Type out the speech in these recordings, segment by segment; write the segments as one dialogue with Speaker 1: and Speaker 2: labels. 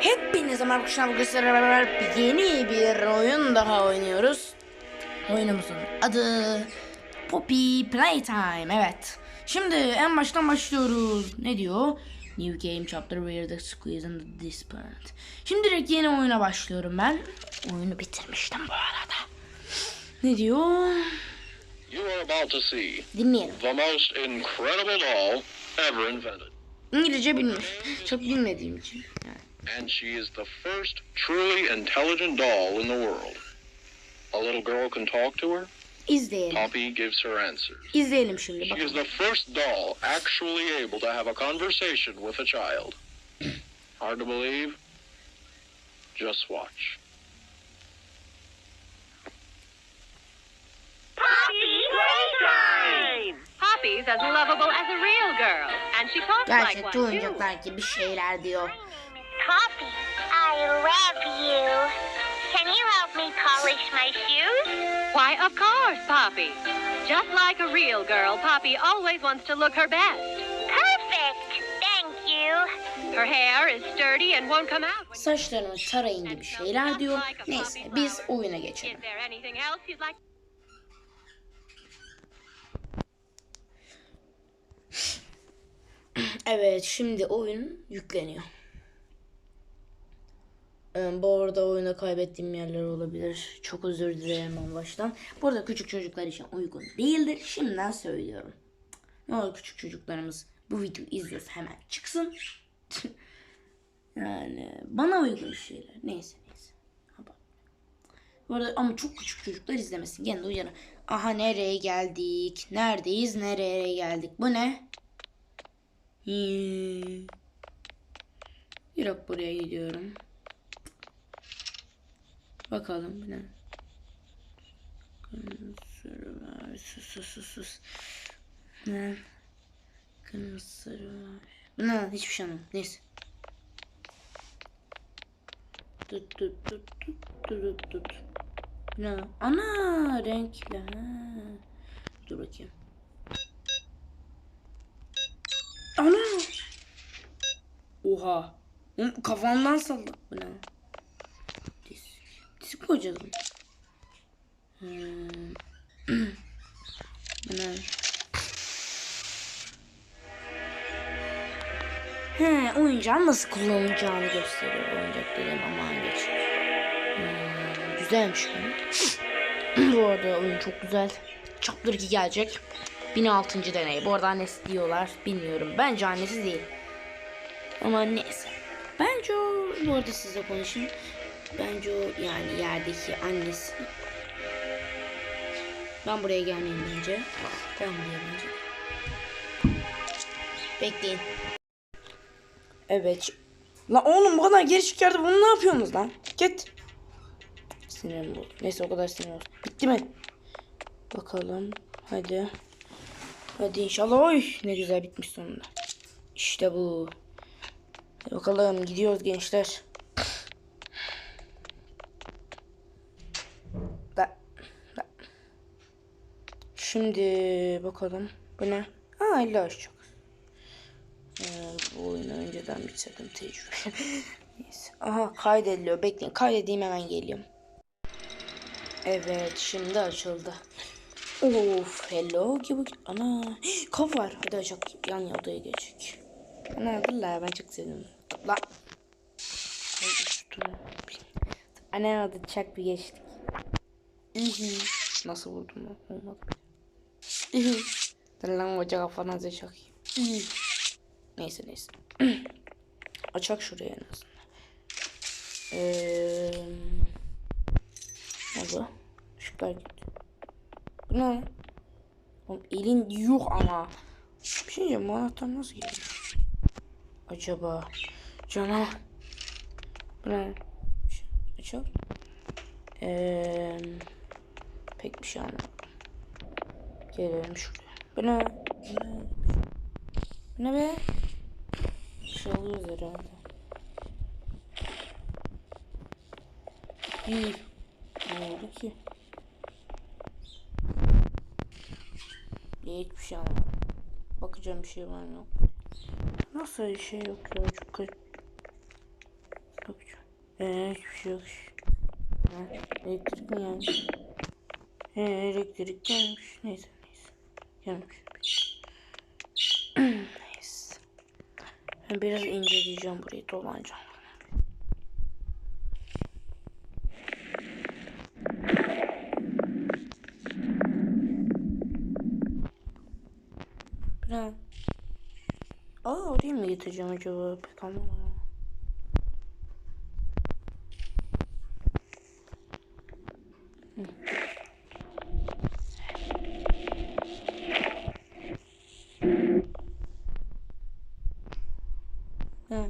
Speaker 1: Hepinize merhaba arkadaşlar bugün sizlerle beraber yeni bir oyun daha oynuyoruz. Oyunumuzun adı Poppy Playtime evet. Şimdi en baştan başlıyoruz. Ne diyor? New game chapter where the squeeze and the disparate. Şimdi direkt yeni oyuna başlıyorum ben. Oyunu bitirmiştim bu arada. Ne diyor?
Speaker 2: You are about to see
Speaker 1: Dinleyelim.
Speaker 2: the most incredible doll ever invented.
Speaker 1: İngilizce bilmiş. Çok bilmediğim için. Yani.
Speaker 2: And she is the first truly intelligent doll in the world. A little girl can talk to her.
Speaker 1: İzleyelim.
Speaker 2: Poppy gives her answers.
Speaker 1: İzleyelim şimdi
Speaker 2: She is
Speaker 1: bakalım.
Speaker 2: the first doll actually able to have a conversation with a child. Hard to believe? Just watch.
Speaker 3: Poppy Playtime!
Speaker 4: Poppy's as lovable as a real girl, and she talks like one
Speaker 1: Gerçekçi
Speaker 4: too.
Speaker 1: oyuncaklar gibi şeyler diyor.
Speaker 3: Poppy, I love you. Can you help me polish my shoes?
Speaker 4: Why, of course, Poppy. Just like a real girl, Poppy always wants to look her best.
Speaker 3: Perfect. Thank you.
Speaker 4: Her hair is sturdy and won't come out. when-
Speaker 1: Saçlarını tarayın gibi şeyler diyor. Neyse biz oyuna
Speaker 4: Is
Speaker 1: geçelim.
Speaker 4: there anything else you'd like?
Speaker 1: Evet şimdi oyun yükleniyor. Ee, bu arada oyuna kaybettiğim yerler olabilir. Çok özür dilerim en baştan. Bu arada küçük çocuklar için uygun değildir. Şimdiden söylüyorum. Ne olur küçük çocuklarımız bu videoyu izliyorsa hemen çıksın. yani bana uygun şeyler. Neyse neyse. Bu arada ama çok küçük çocuklar izlemesin. Gene de. Aha nereye geldik? Neredeyiz? Nereye geldik? Bu ne? Yok buraya gidiyorum. Bakalım var. Sus sus sus sus. Ne? Kırmızı ne? Hiçbir şey anlamadım. Neyse. Tut tut tut tut tut tut Ne? Ana renkli. Ha. Dur bakayım. Ana! Oha. Kafamdan salladı bu ne? Disk koyacağız mı? Hmm. He, oyuncağın nasıl kullanılacağını gösteriyor oyuncak dediğim aman geç. Hmm, güzelmiş bu. bu arada oyun çok güzel. Chapter 2 gelecek. 1006. deney. Bu arada annesi diyorlar. Bilmiyorum. Bence annesi değil. Ama neyse. Bence o bu arada size konuşayım. Bence o yani yerdeki annesi. Ben buraya gelmeyeyim bence. Ben buraya bence. Bekleyin. Evet. Lan oğlum bu kadar geri çıkardı bunu ne yapıyorsunuz lan? Git. Sinirim bozuldu. Neyse o kadar sinir oldu. Bitti mi? Bakalım. Hadi. Hadi inşallah. Oy ne güzel bitmiş sonunda. İşte bu. Hadi bakalım gidiyoruz gençler. Şimdi bakalım. Bu ne? Aa illa açacak. Ee, bu oyunu önceden bitirdim tecrübe. Neyse. Aha kaydediliyor. Bekleyin kaydedeyim hemen geliyorum. Evet şimdi açıldı. Of hello gibi. Ana kaf var. Hadi açak yan odaya geçecek. Ana dur la ben çok sevdim. La. Ana adı çak bir geçtik. Nasıl vurdum? Olmadı. Dur lan hoca kafanıza çakayım. Neyse neyse. Açak şuraya en azından. Eee... Ne bu? Işıklar gitti. Bu ne? Oğlum elin yok ama. Bir şey diyeceğim bu anahtar nasıl geliyor? Acaba cana bu ne? Açalım. Eee pek bir şey anlamadım. Gelelim şuraya. Bu ne? Bu ne? Be? Bir şey alıyoruz herhalde. Bir. Ne oldu ki? Hiçbir şey anlamadım. Bakacağım bir şey var mı yok. Nasıl bir şey yok ya çok garip. Bak Ee, hiçbir şey yok. Ha, elektrik mi yani? He, elektrik gelmiş. Neyse Gelmiş. neyse. Ben biraz inceleyeceğim burayı dolanacağım. Biraz. Aa oraya mı getireceğim acaba? Pek anlamadım. Ha.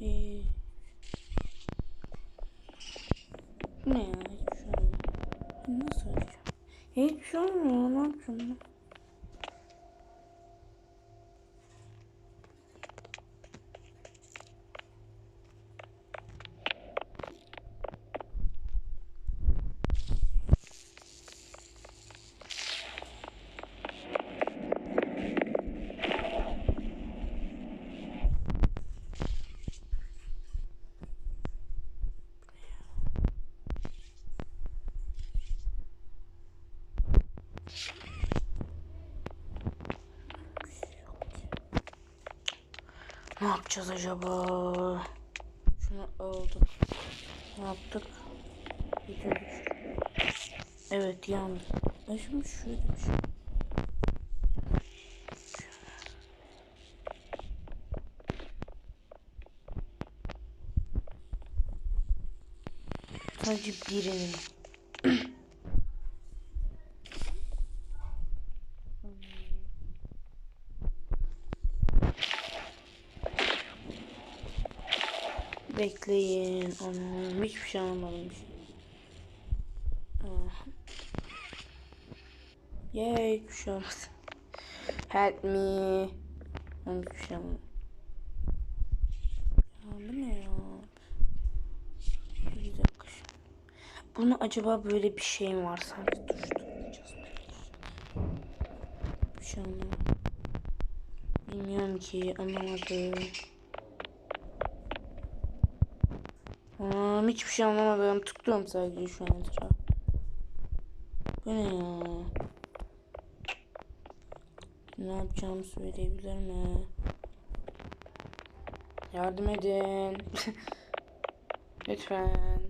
Speaker 1: Ee, Bu ne ya? Hiçbir şey olmuyor. Nasıl açacağım? Hiçbir şey olmuyor. Ne yapacağım ben? Ne yapacağız acaba? Şunu aldık. Ne yaptık? Bitirdik. Evet yani. Ben şimdi şöyle bir şey. Sadece birinin. Bekleyin. Anam hiçbir şey anlamadım. Ah. Yay hiçbir şey olmadı. Help me. Ben hiçbir şey anlamadım. Ya bu ne ya? Bir dakika. Bunu acaba böyle bir şey mi var sanki tuşlayacağız. Bir şey anlamadım. Bilmiyorum ki anlamadım. Aa, hiçbir şey anlamadım. Tıklıyorum sadece şu an etrafa. Bu ne ya? Ne yapacağımı söyleyebilir mi? Yardım edin. Lütfen.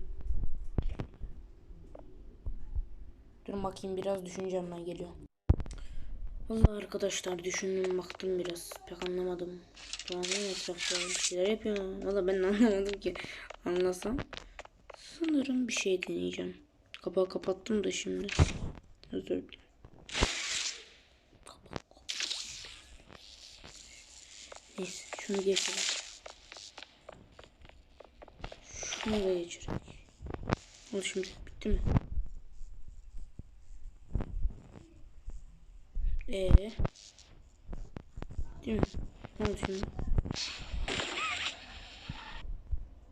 Speaker 1: Dur bakayım biraz düşüneceğim ben geliyorum. Vallahi arkadaşlar düşündüm baktım biraz pek anlamadım. Bazen etrafta bir şeyler yapıyor. Valla ben anlamadım ki. Anlasam. Sanırım bir şey deneyeceğim. Kapağı kapattım da şimdi. Özür dilerim. Neyse şunu geçelim. Şunu da geçelim. Oldu şimdi bitti mi? Ee, değil mi? Ne oldu şimdi? Değil mi? Aga bitmiyor. Ne yapacağım ya? Acaba ne yapacağız? Acaba yanlış bir şey mi yapıyoruz? Dön dön. Geçti. Ben geçmedim bu ne? Aa,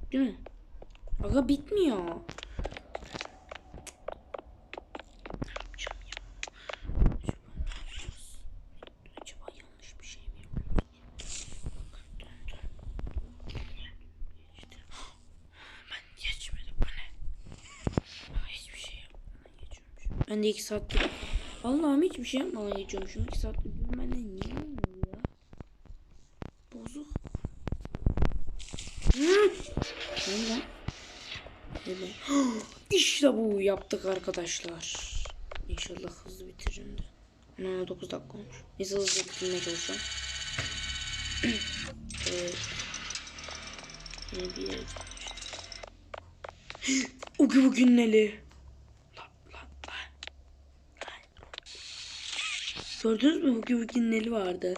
Speaker 1: hiçbir şey yapmadan geçiyormuşum. Ben de iki saattir Allah'ım hiçbir şey yapmadan geçiyormuşum. İki saattir diyorum ben de niye olmuyor ya? Bozuk. Hı? Ne? Ne lan? İşte bu yaptık arkadaşlar. İnşallah hızlı bitiririm de. Ana 9 dakika olmuş. Neyse hızlı bitirmeye çalışacağım. yere O gibi bugün neli? Gördünüz mü bugün bugün neli vardı?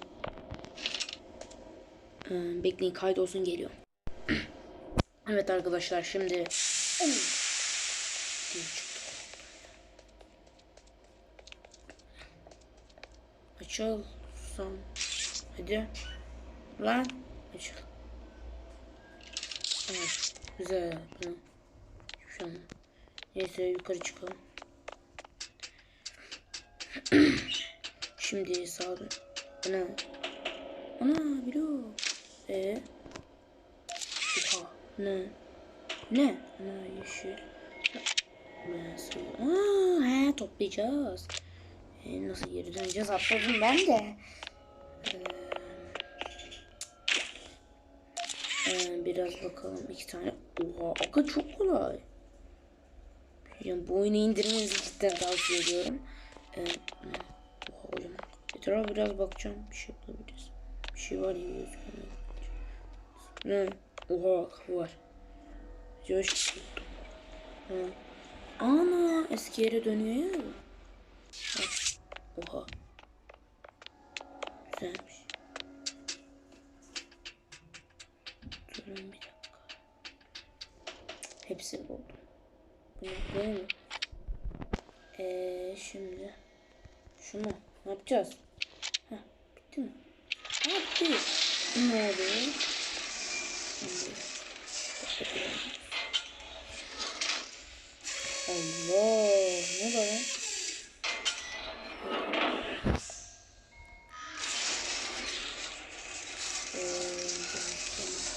Speaker 1: Ee, bekleyin kaydolsun geliyor. Evet arkadaşlar şimdi. Açıl son. Hadi. Lan açıl. Evet. Güzel. Hı. Şu an. Neyse yukarı çıkalım. Şimdi sağa dön. Ana. Ana biliyor. Ee. Ne? Ne? Ana yeşil. Aa, he toplayacağız. E, nasıl geri döneceğiz atladım ben de. Ee, e, biraz bakalım iki tane. Oha aga çok kolay. Yani bu oyunu indirmenizi cidden tavsiye ediyorum. Ee, oha hocam. Etrafa biraz bakacağım. Bir şey bulabiliriz. Bir şey var gibi gözüküyor. Ne? Oha var. Coş. Ha. Ana eski yere dönüyor ya. Oha. Güzelmiş. Durun bir dakika. Hepsi oldu. Bu ne? Böyle mi? Eee şimdi. Şunu ne yapacağız? Heh, bitti mi? Ha bitti. Ne oluyor? Allah ne var lan?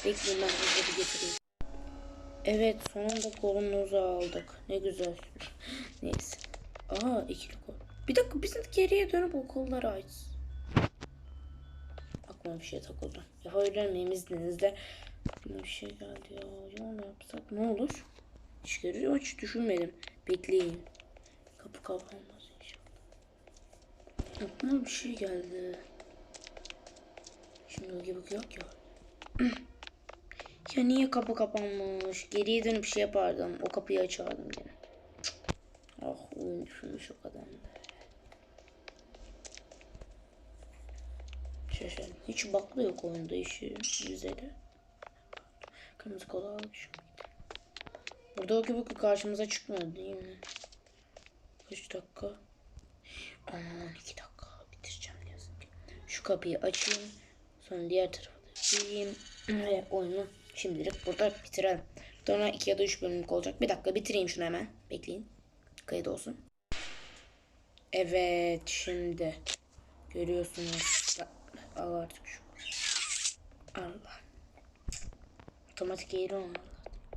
Speaker 1: Bekleyin ben getireyim. Evet sonunda kolumuzu aldık. Ne güzel. Neyse. Aa ikili kol. Bir dakika biz de geriye dönüp o kolları aç. Aklıma bir şey takıldı. Yapabilir miyim izninizle? Aklıma bir şey geldi ya. Ne yapsak ne olur? Hiç görüyor hiç düşünmedim. Bekleyin. Kapı kapanmaz inşallah. Aklıma bir şey geldi. Şimdi o gibi yok ya. Ya niye kapı kapanmış? Geriye dönüp şey yapardım. O kapıyı açardım gene. Ah oyun düşünmüş o kadar. Şaşırdım. Hiç baklı yok oyunda işi yüzede. Kırmızı kola aldık şu. Burada o gibi karşımıza çıkmıyor değil mi? Kaç dakika? Aman iki dakika bitireceğim diyorsun. Şu kapıyı açayım. Sonra diğer tarafa da gireyim. Ve oyunu şimdilik burada bitirelim. Sonra iki ya da üç bölümlük olacak. Bir dakika bitireyim şunu hemen. Bekleyin. Kayıt olsun. Evet şimdi görüyorsunuz. Al artık şu. Allah. Otomatik eğri olmalı.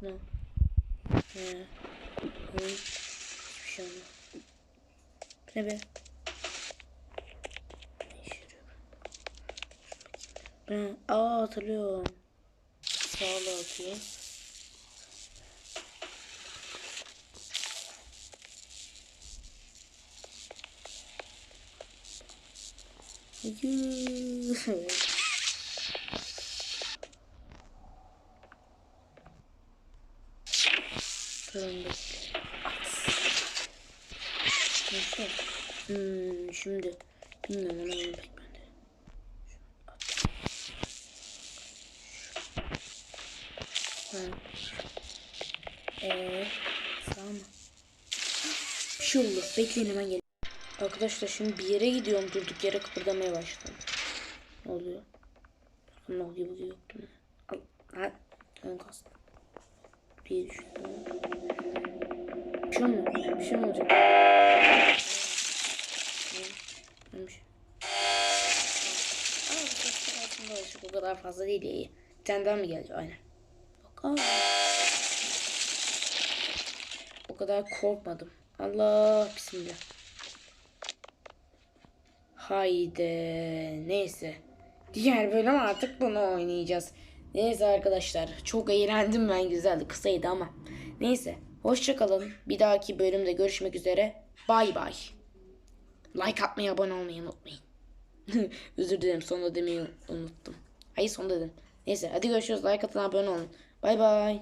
Speaker 1: Ne? Ne? Hiçbir şey olmaz. Bu ne be? Ben, aa hatırlıyorum. Sağla atıyor. Yuh. Nasıl? Hmm, şimdi bilmiyorum ona onu pek. Ha. Eee sağ mı? Bir şey oldu. Bekleyin hemen gel. Arkadaşlar şimdi bir yere gidiyorum durduk yere kıpırdamaya başladım. Ne oluyor? Ne oluyor bu yoktu? Al. Ha. Ön kastım. Düştüm. Bir şey olmuyor. Bir şey mi olacak? Neymiş? Aa bu kadar fazla değil ya. iyi. Bir daha mı gelecek? Aynen. Bak. O kadar korkmadım. Allah bismillah. Haydi. Neyse. Diğer bölüm artık bunu oynayacağız. Neyse arkadaşlar. Çok eğlendim ben. Güzeldi. Kısaydı ama. Neyse. Hoşçakalın. Bir dahaki bölümde görüşmek üzere. Bay bay. Like atmayı, abone olmayı unutmayın. Özür dilerim. Sonunda demeyi unuttum. Hayır sonunda dedim. Neyse hadi görüşürüz. Like atın, abone olun. Bay bay.